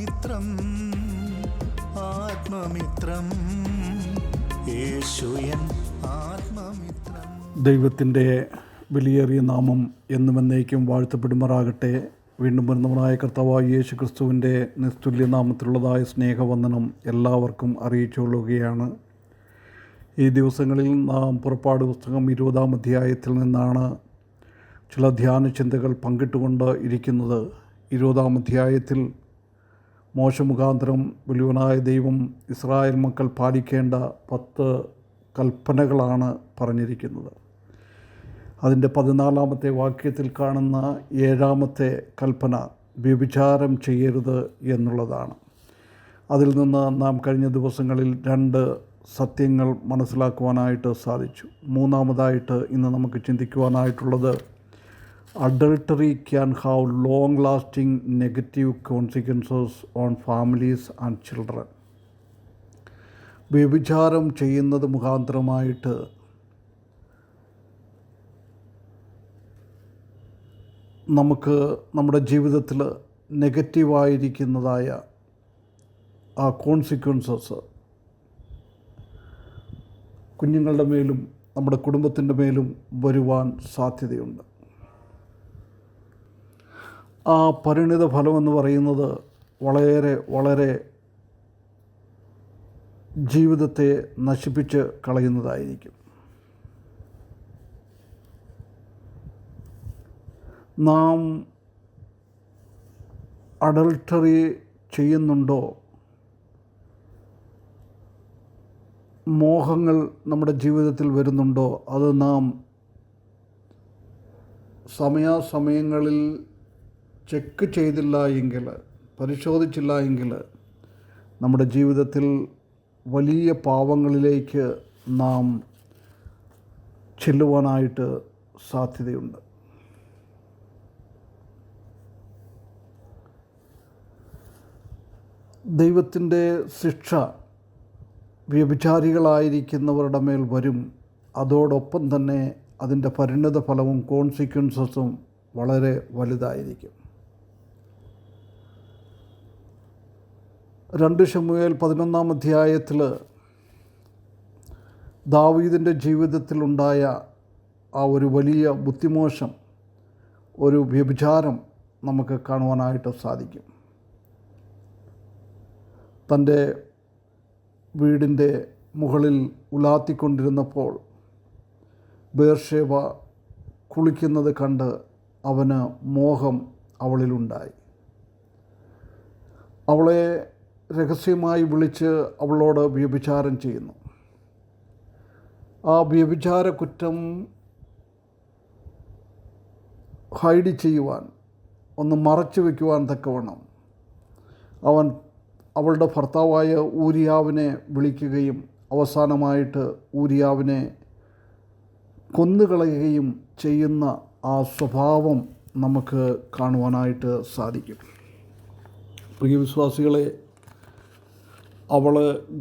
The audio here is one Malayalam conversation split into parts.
ആത്മമിത്രം ആത്മമിത്രം യേശുയൻ ആത്മമിത്രം. ദൈവത്തിന്റെ വിലയേറിയ നാമം എന്നും എന്നേക്കും വാഴ്ത്തപ്പെടുമാറാകട്ടെ. വീണ്ടും വരുന്നവനായ കർത്താവായ യേശു ക്രിസ്തുവിന്റെ നിസ്തുല്യ നാമത്തിലുള്ളതായ സ്നേഹവന്ദനം എല്ലാവർക്കും അറിയിച്ചുകൊള്ളുകയാണ്. ഈ ദിവസങ്ങളിൽ നാം പുറപ്പാട് പുസ്തകം ഇരുപതാം അധ്യായത്തിൽ നിന്നാണ് ചില ധ്യാന ചിന്തകൾ പങ്കിട്ടുകൊണ്ട് ഇരിക്കുന്നത്. ഇരുപതാം അധ്യായത്തിൽ മോശമുഖാന്തരം വലിയവനായ ദൈവം ഇസ്രായേൽ മക്കൾ പാലിക്കേണ്ട പത്ത് കൽപ്പനകളാണ് പറഞ്ഞിരിക്കുന്നത്. അതിന്റെ പതിനാലാമത്തെ വാക്യത്തിൽ കാണുന്ന ഏഴാമത്തെ കൽപ്പന വ്യഭിചാരം ചെയ്യരുത് എന്നുള്ളതാണ്. അതിൽ നിന്ന് നാം കഴിഞ്ഞ ദിവസങ്ങളിൽ രണ്ട് സത്യങ്ങൾ മനസ്സിലാക്കുവാനായിട്ട് സാധിച്ചു. മൂന്നാമതായിട്ട് ഇന്ന് നമുക്ക് ചിന്തിക്കുവാനായിട്ടുള്ളത് adultery can have long lasting negative consequences on families and children വ്യഭിചാരം ചെയ്യുന്നത് മുഖാന്തരമായിട്ട് നമുക്ക് നമ്മുടെ ജീവിതത്തിൽ നെഗറ്റീവായിരിക്കുന്നതായ ആ കോൺസിക്വൻസസ് കുഞ്ഞുങ്ങളുടെ മേലും നമ്മുടെ കുടുംബത്തിന്റെ മേലും വരുവാൻ സാധ്യതയുണ്ട്. ആ പരിണിത ഫലമെന്ന് പറയുന്നത് വളരെ വളരെ ജീവിതത്തെ നശിപ്പിച്ച് കളയുന്നതായിരിക്കും. നാം അഡൾട്ടറി ചെയ്യുന്നുണ്ടോ? മോഹങ്ങൾ നമ്മുടെ ജീവിതത്തിൽ വരുന്നുണ്ടോ? അത് നാം സമയാസമയങ്ങളിൽ ചെക്ക് ചെയ്തില്ല എങ്കിൽ പരിശോധിച്ചില്ല എങ്കിൽ നമ്മുടെ ജീവിതത്തിൽ വലിയ പാവങ്ങളിലേക്ക് നാം ചെല്ലുവാനായിട്ട് സാധ്യതയുണ്ട്. ദൈവത്തിന്റെ ശിക്ഷ വ്യഭിചാരികളായിരിക്കുന്നവരുടെ മേൽ വരും. അതോടൊപ്പം തന്നെ അതിന്റെ പരിണിത ഫലവും കോൺസിക്വൻസസും വളരെ വലുതായിരിക്കും. രണ്ട് ഷമുവേൽ പതിനൊന്നാം അധ്യായത്തിൽ ദാവീദിന്റെ ജീവിതത്തിലുണ്ടായ ആ ഒരു വലിയ ബുദ്ധിമോശം ഒരു വ്യഭിചാരം നമുക്ക് കാണുവാനായിട്ട് സാധിക്കും. തന്റെ വീടിന്റെ മുകളിൽ ഉലാത്തിക്കൊണ്ടിരുന്നപ്പോൾ ബേർഷേവ കുളിക്കുന്നത് കണ്ട് അവന് മോഹം അവളിലുണ്ടായി. അവളെ രഹസ്യമായി വിളിച്ച് അവളോട് വ്യഭിചാരം ചെയ്യുന്നു. ആ വ്യഭിചാര കുറ്റം ഹൈഡ് ചെയ്യുവാൻ ഒന്ന് മറച്ചു വയ്ക്കുവാൻ തക്കവണ്ണം അവൻ അവളുടെ ഭർത്താവായ ഊരിയാവിനെ വിളിക്കുകയും അവസാനമായിട്ട് ഊരിയാവിനെ കൊന്നുകളയുകയും ചെയ്യുന്ന ആ സ്വഭാവം നമുക്ക് കാണുവാനായിട്ട് സാധിക്കും. പ്രിയ വിശ്വാസികളെ അവൾ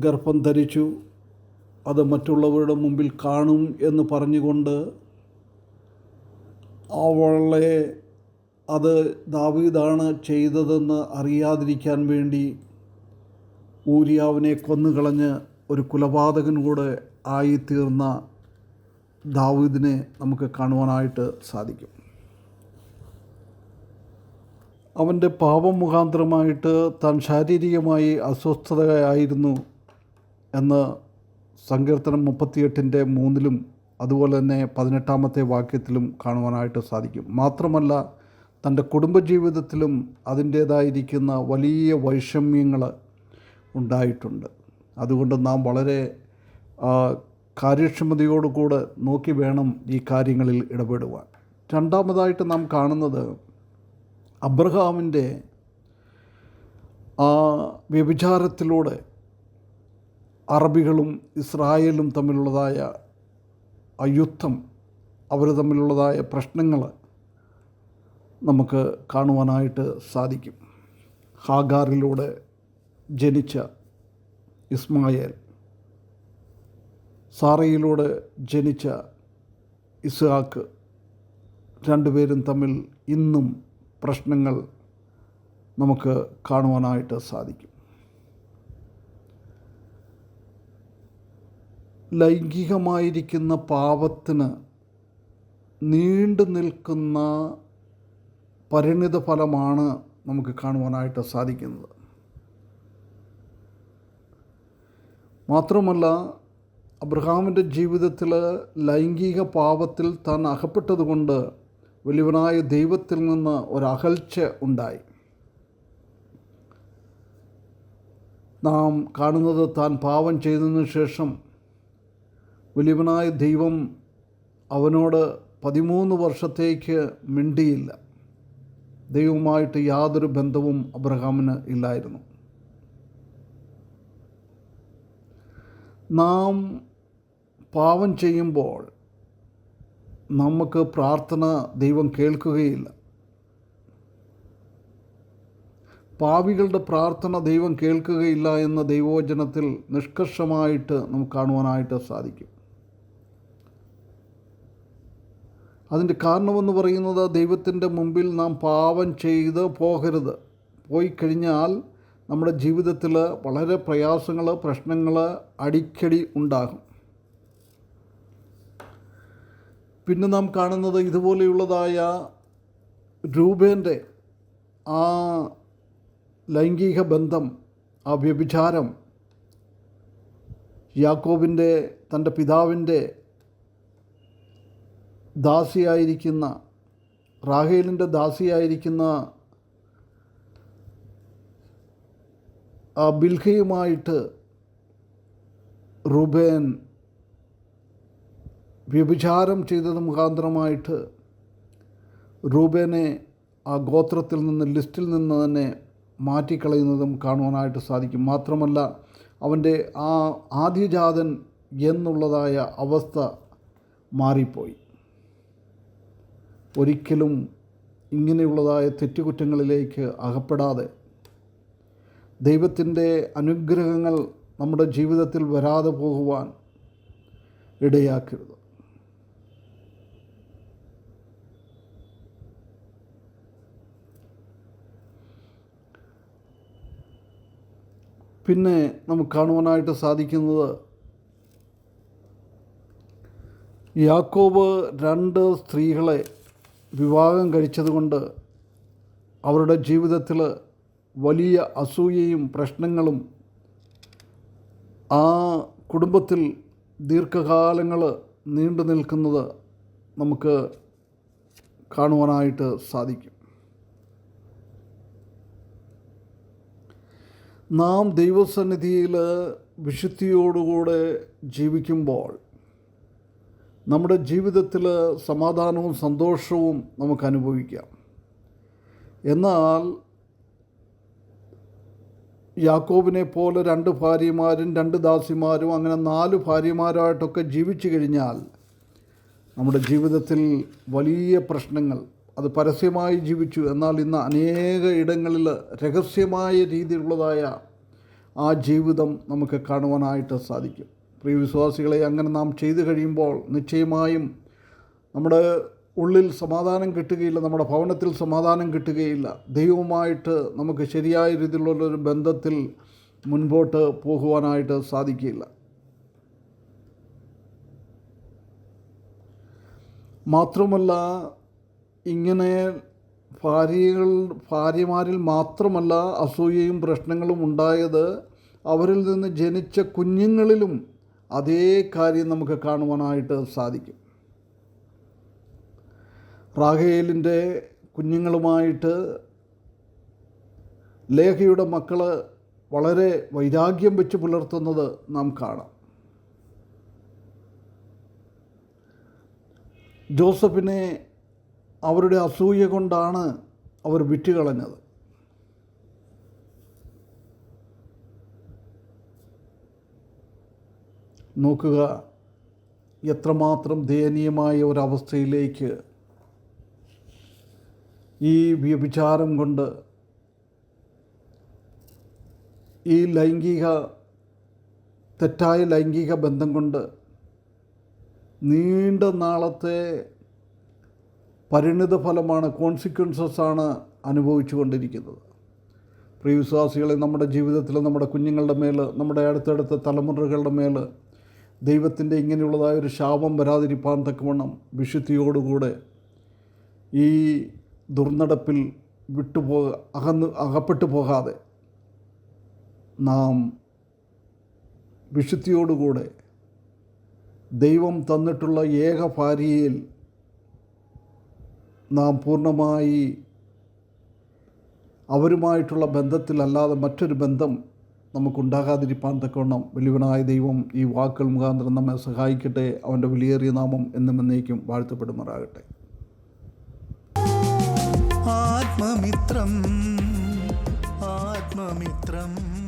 ഗർഭം ധരിച്ചു അത് മറ്റുള്ളവരുടെ മുമ്പിൽ കാണും എന്ന് പറഞ്ഞുകൊണ്ട് അവളെ അത് ദാവീദാണ് ചെയ്തതെന്ന് അറിയാതിരിക്കാൻ വേണ്ടി ഊരിയാവിനെ കൊന്നുകളഞ്ഞ് ഒരു കുലപാതകൻ കൂടെ ആയിത്തീർന്ന ദാവീദിനെ നമുക്ക് കാണുവാനായിട്ട് സാധിക്കും. അവന്റെ പാപം മുഖാന്തരമായിട്ട് താൻ ശാരീരികമായി അസ്വസ്ഥതയായിരുന്നു എന്ന് സങ്കീർത്തനം മുപ്പത്തിയെട്ടിന്റെ മൂന്നിലും അതുപോലെ തന്നെ പതിനെട്ടാമത്തെ വാക്യത്തിലും കാണുവാനായിട്ട് സാധിക്കും. മാത്രമല്ല തന്റെ കുടുംബജീവിതത്തിലും അതിന്റേതായിരിക്കുന്ന വലിയ വൈഷമ്യങ്ങൾ ഉണ്ടായിട്ടുണ്ട്. അതുകൊണ്ട് നാം വളരെ കാര്യക്ഷമതയോടുകൂടെ നോക്കി വേണം ഈ കാര്യങ്ങളിൽ ഇടപെടുവാൻ. രണ്ടാമതായിട്ട് നാം കാണുന്നത് അബ്രഹാമിന്റെ ആ വ്യഭിചാരത്തിലൂടെ അറബികളും ഇസ്രായേലും തമ്മിലുള്ളതായ ആ യുദ്ധം അവർ തമ്മിലുള്ളതായ പ്രശ്നങ്ങൾ നമുക്ക് കാണുവാനായിട്ട് സാധിക്കും. ഹാഗാറിലൂടെ ജനിച്ച ഇസ്മായേൽ സാറയിലൂടെ ജനിച്ച ഇസ്ഹാക്ക് രണ്ടുപേരും തമ്മിൽ ഇന്നും പ്രശ്നങ്ങൾ നമുക്ക് കാണുവാനായിട്ട് സാധിക്കും. ലൈംഗികമായിരിക്കുന്ന പാപത്തിന് നീണ്ടു നിൽക്കുന്ന പരിണിത ഫലമാണ് നമുക്ക് കാണുവാനായിട്ട് സാധിക്കുന്നത്. മാത്രമല്ല അബ്രഹാമിന്റെ ജീവിതത്തിൽ ലൈംഗിക പാപത്തിൽ താൻ അകപ്പെട്ടതുകൊണ്ട് വലിയവനായ ദൈവത്തിൽ നിന്ന് ഒരകൽച്ച ഉണ്ടായി. നാം കാണുന്നത് താൻ പാപം ചെയ്തതിനു ശേഷം വലിയവനായ ദൈവം അവനോട് പതിമൂന്ന് വർഷത്തേക്ക് മിണ്ടിയില്ല. ദൈവവുമായിട്ട് യാതൊരു ബന്ധവും അബ്രഹാമിന് ഇല്ലായിരുന്നു. നാം പാവം ചെയ്യുമ്പോൾ നമുക്ക് പ്രാർത്ഥന ദൈവം കേൾക്കുകയില്ല. പാവികളുടെ പ്രാർത്ഥന ദൈവം കേൾക്കുകയില്ല എന്ന ദൈവവചനത്തിൽ നിഷ്കർഷമായിട്ട് നമുക്ക് കാണുവാനായിട്ട് സാധിക്കും. അതിന്റെ കാരണമെന്ന് പറയുന്നത് ദൈവത്തിന്റെ മുമ്പിൽ നാം പാപം ചെയ്ത് പോകരുത്. പോയി കഴിഞ്ഞാൽ നമ്മുടെ ജീവിതത്തിൽ വളരെ പ്രയാസങ്ങൾ പ്രശ്നങ്ങൾ അടിക്കടി ഉണ്ടാകും. പിന്നെ നാം കാണുന്നത് ഇതുപോലെയുള്ളതായ രൂപേന്റെ ആ ലൈംഗിക ബന്ധം ആ വ്യഭിചാരം യാക്കോബിന്റെ തന്റെ പിതാവിന്റെ ദാസിയായിരിക്കുന്ന റാഹേലിന്റെ ദാസിയായിരിക്കുന്ന ആ ബിൽഹയുമായിട്ട് റുബേൻ വ്യഭിചാരം ചെയ്തത് മുഖാന്തരമായിട്ട് റൂബേനെ ആ ഗോത്രത്തിൽ നിന്ന് ലിസ്റ്റിൽ നിന്ന് തന്നെ മാറ്റിക്കളയുന്നതും കാണുവാനായിട്ട് സാധിക്കും. മാത്രമല്ല അവന്റെ ആ ആദ്യജാതൻ എന്നുള്ളതായ അവസ്ഥ മാറിപ്പോയി. ഒരിക്കലും ഇങ്ങനെയുള്ളതായ തെറ്റുകുറ്റങ്ങളിലേക്ക് അകപ്പെടാതെ ദൈവത്തിന്റെ അനുഗ്രഹങ്ങൾ നമ്മുടെ ജീവിതത്തിൽ വരാതെ പോകുവാൻ ഇടയാക്കരുത്. പിന്നെ നമുക്ക് കാണുവാനായിട്ട് സാധിക്കുന്നത് യാക്കോബ് രണ്ട് സ്ത്രീകളെ വിവാഹം കഴിച്ചതുകൊണ്ട് അവരുടെ ജീവിതത്തിൽ വലിയ അസൂയയും പ്രശ്നങ്ങളും ആ കുടുംബത്തിൽ ദീർഘകാലങ്ങൾ നീണ്ടു നിൽക്കുന്നത് നമുക്ക് കാണുവാനായിട്ട് സാധിക്കും. നാം ദൈവസന്നിധിയിൽ വിശുദ്ധിയോടുകൂടെ ജീവിക്കുമ്പോൾ നമ്മുടെ ജീവിതത്തിൽ സമാധാനവും സന്തോഷവും നമുക്ക് അനുഭവിക്കാം. എന്നാൽ യാക്കോബിനെ പോലെ രണ്ട് ഭാര്യമാരും രണ്ട് ദാസിമാരും അങ്ങനെ നാല് ഭാര്യമാരായിട്ടൊക്കെ ജീവിച്ചു കഴിഞ്ഞാൽ നമ്മുടെ ജീവിതത്തിൽ വലിയ പ്രശ്നങ്ങൾ അത് പരസ്യമായി ജീവിച്ചു. എന്നാൽ ഇന്ന് അനേക ഇടങ്ങളിൽ രഹസ്യമായ രീതിയിലുള്ളതായ ആ ജീവിതം നമുക്ക് കാണുവാനായിട്ട് സാധിക്കും. പ്രിയ വിശ്വാസികളെ അങ്ങനെ നാം ചെയ്തു കഴിയുമ്പോൾ നിശ്ചയമായും നമ്മുടെ ഉള്ളിൽ സമാധാനം കിട്ടുകയില്ല നമ്മുടെ ഭവനത്തിൽ സമാധാനം കിട്ടുകയില്ല. ദൈവവുമായിട്ട് നമുക്ക് ശരിയായ രീതിയിലുള്ളൊരു ബന്ധത്തിൽ മുൻപോട്ട് പോകുവാനായിട്ട് സാധിക്കുകയില്ല. മാത്രമല്ല ഇങ്ങനെ ഭാര്യകൾ ഭാര്യമാരിൽ മാത്രമല്ല അസൂയയും പ്രശ്നങ്ങളും ഉണ്ടായത് അവരിൽ നിന്ന് ജനിച്ച കുഞ്ഞുങ്ങളിലും അതേ കാര്യം നമുക്ക് കാണുവാനായിട്ട് സാധിക്കും. റാഹേലിന്റെ കുഞ്ഞുങ്ങളുമായിട്ട് ലേഖയുടെ മക്കൾ വളരെ വൈരാഗ്യം വെച്ച് പുലർത്തുന്നത് നാം കാണാം. ജോസഫിനെ അവരുടെ അസൂയ കൊണ്ടാണ് അവർ വിറ്റുകളഞ്ഞത്. നോക്കുക എത്രമാത്രം ദയനീയമായ ഒരവസ്ഥയിലേക്ക് ഈ വ്യഭിചാരം കൊണ്ട് ഈ ലൈംഗിക തെറ്റായ ലൈംഗിക ബന്ധം കൊണ്ട് നീണ്ട നാളത്തെ പരിണിത ഫലമാണ് കോൺസിക്വൻസസ് ആണ് അനുഭവിച്ചു കൊണ്ടിരിക്കുന്നത്. പ്രിയവിശ്വാസികളെ നമ്മുടെ ജീവിതത്തിൽ നമ്മുടെ കുഞ്ഞുങ്ങളുടെ മേൽ നമ്മുടെ അടുത്തടുത്ത തലമുറകളുടെ മേൽ ദൈവത്തിന്റെ ഇങ്ങനെയുള്ളതായ ഒരു ശാപം വരാതിരിപ്പാൻ തക്കവണ്ണം വിശുദ്ധിയോടുകൂടെ ഈ ദുർനടപ്പിൽ വിട്ടുപോ അകന്ന് അകപ്പെട്ടു പോകാതെ നാം വിശുദ്ധിയോടുകൂടെ ദൈവം തന്നിട്ടുള്ള ഏക ഭാര്യയിൽ നാം പൂർണമായി അവരുമായിട്ടുള്ള ബന്ധത്തിലല്ലാതെ മറ്റൊരു ബന്ധം നമുക്കുണ്ടാകാതിരിപ്പാൻ തക്കവണ്ണം വലിയവനായ ദൈവം ഈ വാക്കുകൾ മുഖാന്തരം നമ്മെ സഹായിക്കട്ടെ. അവന്റെ വിലയേറിയ നാമം എന്നും എന്നേക്കും വാഴ്ത്തപ്പെടുമാറാകട്ടെ. ആത്മമിത്രം ആത്മമിത്രം.